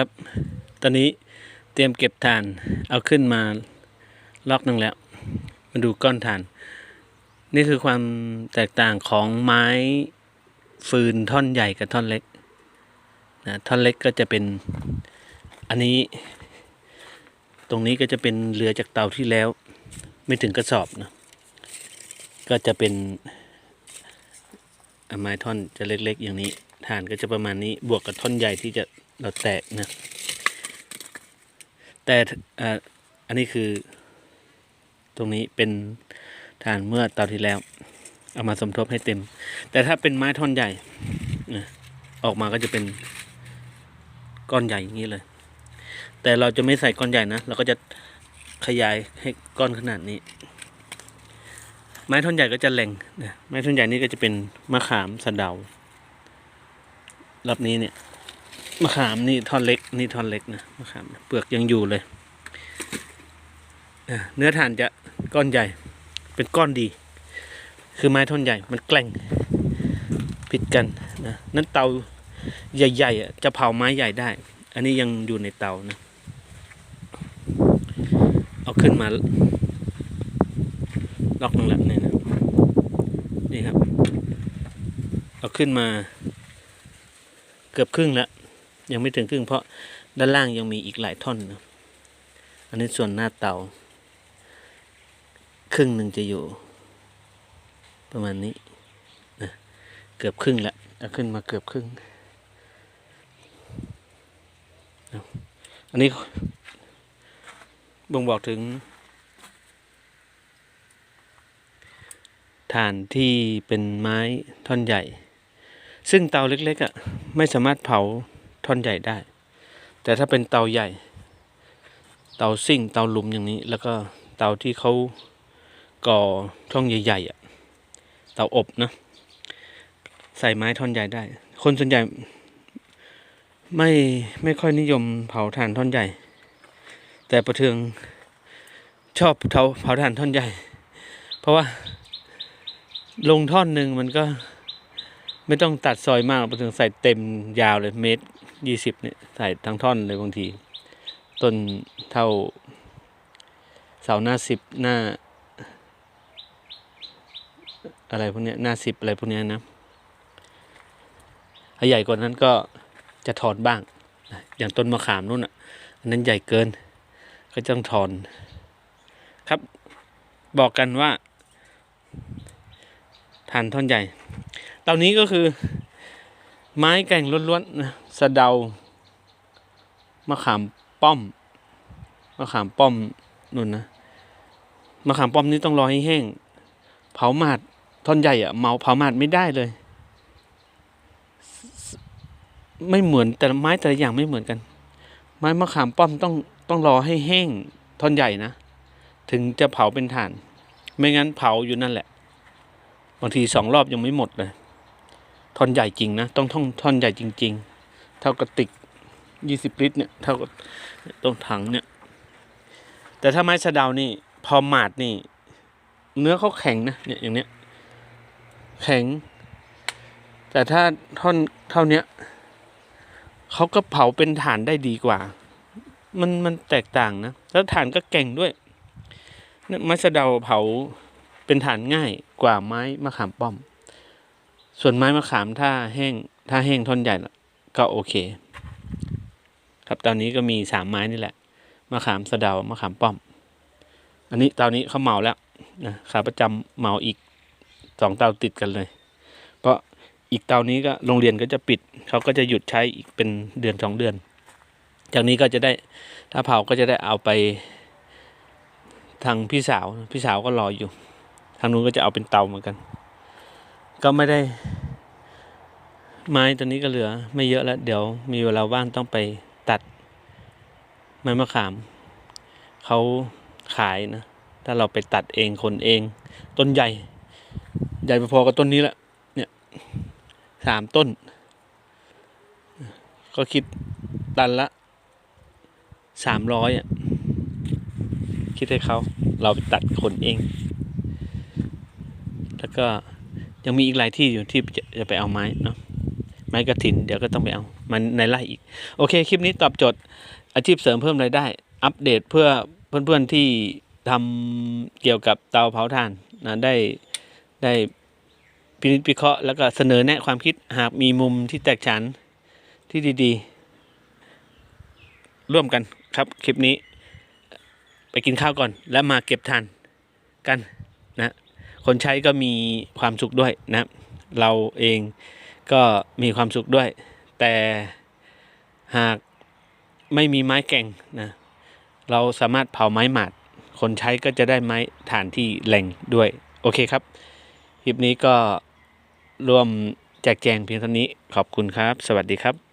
ครับ ตอนนี้เตรียมเก็บถ่านเอาขึ้นมาล็อกหนึ่งแล้ว มาดูก้อนถ่าน นี่คือความแตกต่างของไม้ฟืนท่อนใหญ่กับท่อนเล็กนะท่อนเล็กก็จะเป็นอันนี้ ตรงนี้ก็จะเป็นเหลือจากเตาที่แล้ว ไม่ถึงกระสอบนะก็จะเป็นไม้ท่อนจะเล็กๆ อย่างนี้ฐานก็จะประมาณนี้บวกกับท่อนใหญ่ที่จะ เราแตกนะ แต่อ,อันนี้คือ ตรงนี้เป็นฐานเมื่อเตาที่แล้ว เอามาสมทบให้เต็ม แต่ถ้าเป็นไม้ท่อนใหญ่นะออกมาก็จะเป็นก้อนใหญ่อย่างนี้เลย แต่เราจะไม่ใส่ก้อนใหญ่นะ เราก็จะขยายให้ก้อนขนาดนี้ ไม้ท่อนใหญ่ก็จะแหลงนะไม้ท่อนใหญ่นี่ก็จะเป็นมะขามสะเดา รอบนี้เนี่ย มะขามนี่ท่อนเล็กนี่ท่อนเล็กนะมะขามเปลือกยังอยู่เลยเนื้อถ่านจะก้อนใหญ่ เป็นก้อนดี คือไม้ท่อนใหญ่มันแกล้งผิดกันนะนั่นเตาใหญ่ๆอะจะเผาไม้ใหญ่ได้ อันนี้ยังอยู่ในเตานะ เอาขึ้นมาล็อกนึงแล้วเนี่ยนะนี่ครับ เอาขึ้นมาเกือบครึ่งแล้ว ยังไม่ถึงครึ่งเพราะด้านล่างยังมีอีกหลายท่อนนะอันนี้ส่วนหน้าเตา ครึ่งหนึ่งจะอยู่ ประมาณนี้นะเกือบครึ่งล้วเอาขึ้นมาเกือบครึ่ง อันนี้บ่งบอกถึงฐานที่เป็นไม้ท่อนใหญ่ ซึ่งเตาเล็กๆอะ ไม่สามารถเผา ท่อนใหญ่ได้ แต่ถ้าเป็นเตาใหญ่ เตาซิ่งเตาหลุมอย่างนี้ แล้วก็เตาที่เขาก่อช่องใหญ่ๆอะเตาอบนะใส่ไม้ท่อนใหญ่ได้ คนส่วนใหญ่ ไม่ไม่ค่อยนิยมเผาถ่านท่อนใหญ่ แต่ประเทืองชอบเผาเผาถ่านท่อนใหญ่ เพราะว่า ลงท่อนหนึ่งมันก็ ไม่ต้องตัดซอยมากไปถึงใส่เต็มยาวเลยเมตร ยี่สิบเนี่ยใส่ทั้งท่อนเลยบางที ต้นเท่า เสาหน้าสิบหน้า อะไรพวกเนี้ยหน้าสิบอะไรพวกเนี้ยนะถ้าใหญ่กว่านั้นก็จะถอนบ้าง อย่างต้นมะขามนู่นอะอันนั้นใหญ่เกิน ก็ต้องถอน ครับ บอกกันว่าฐานท่อนใหญ่เตานี้ก็คือ ไม้แก่งล้วนๆนะสะเดามะขามป้อมมะขามป้อมนู่นนะมะขามป้อมนี่ต้องรอให้แห้ง เผาหมาดท่อนใหญ่อะเมาเผาหมาดไม่ได้เลย ไม่เหมือนแต่ไม้แต่ละอย่างไม่เหมือนกัน ไม้มะขามป้อมต้องต้องรอให้แห้งท่อนใหญ่นะถึงจะเผาเป็นถ่าน ไม่งั้นเผาอยู่นั่นแหละบางทีสองรอบยังไม่หมดเลย ท่อนใหญ่จริงนะ ต้องท่อนท่อนใหญ่จริง ๆ เท่ากระติกยี่สิบลิตรเนี่ยเท่ากับต้องถังเนี่ย แต่ถ้าไม้สะเดานี่ พอหมาดนี่ เนื้อเขาแข็งนะเนี่ยอย่างเนี้ย แข็ง แต่ถ้าท่อนเท่าเนี้ยเขาก็เผาเป็นฐานได้ดีกว่า มันมันแตกต่างนะ แล้วฐานก็แก่งด้วยไม้สะเดาเผาเป็นฐานง่ายกว่าไม้มะขามป้อม ส่วนไม้มะขามถ้าแห้งถ้าแห้งท่อนใหญ่ก็โอเค ครับตอนนี้ก็มีสามไม้นี่แหละมะขามสะเดามะขามป้อม อันนี้ตอนนี้เขาเหมาแล้วนะขาประจำเหมาอีกสองเตาติดกันเลย เพราะอีกเตานี้ก็โรงเรียนก็จะปิดเขาก็จะหยุดใช้อีกเป็นเดือนสองเดือน จากนี้ก็จะได้ถ้าเผาก็จะได้เอาไปทางพี่สาวพี่สาวก็รออยู่ ทางนู้นก็จะเอาเป็นเตาเหมือนกัน ก็ไม่ได้ ไม้ตัวนี้ก็เหลือ ไม่เยอะแล้ว เดี๋ยวมีเวลาว่างต้องไปตัด ไม้มะขาม เขาขายนะ ถ้าเราไปตัดเองคนเอง ต้นใหญ่ ใหญ่พอๆกับต้นนี้แหละเนี่ยสามต้น ก็คิดตันละสามร้อยอะ คิดให้เขา เราไปตัดคนเอง แล้วก็ ยังมีอีกหลายที่อยู่ที่จะจะไปเอาไม้เนาะไม้กระถินเดี๋ยวก็ต้องไปเอามันในไร่อีก โอเคคลิปนี้ตอบโจทย์อาชีพเสริมเพิ่มรายได้ อัปเดตเพื่อเพื่อนๆที่ทำเกี่ยวกับเตาเผาถ่านนะได้ได้พินิจพิเคราะห์แล้วก็เสนอแนะความคิดหากมีมุมที่แตกฉานที่ดีๆ ร่วมกันครับคลิปนี้ ไปกินข้าวก่อนแล้วมาเก็บทานกันนะ คนใช้ก็มีความสุขด้วยนะ เราเองก็มีความสุขด้วย แต่หากไม่มีไม้แก่งนะเราสามารถเผาไม้หมาด คนใช้ก็จะได้ไม้ถ่านที่แหล่งด้วย โอเคครับ คลิปนี้ก็ร่วมแจกแจงเพียงเท่านี้ขอบคุณครับ สวัสดีครับ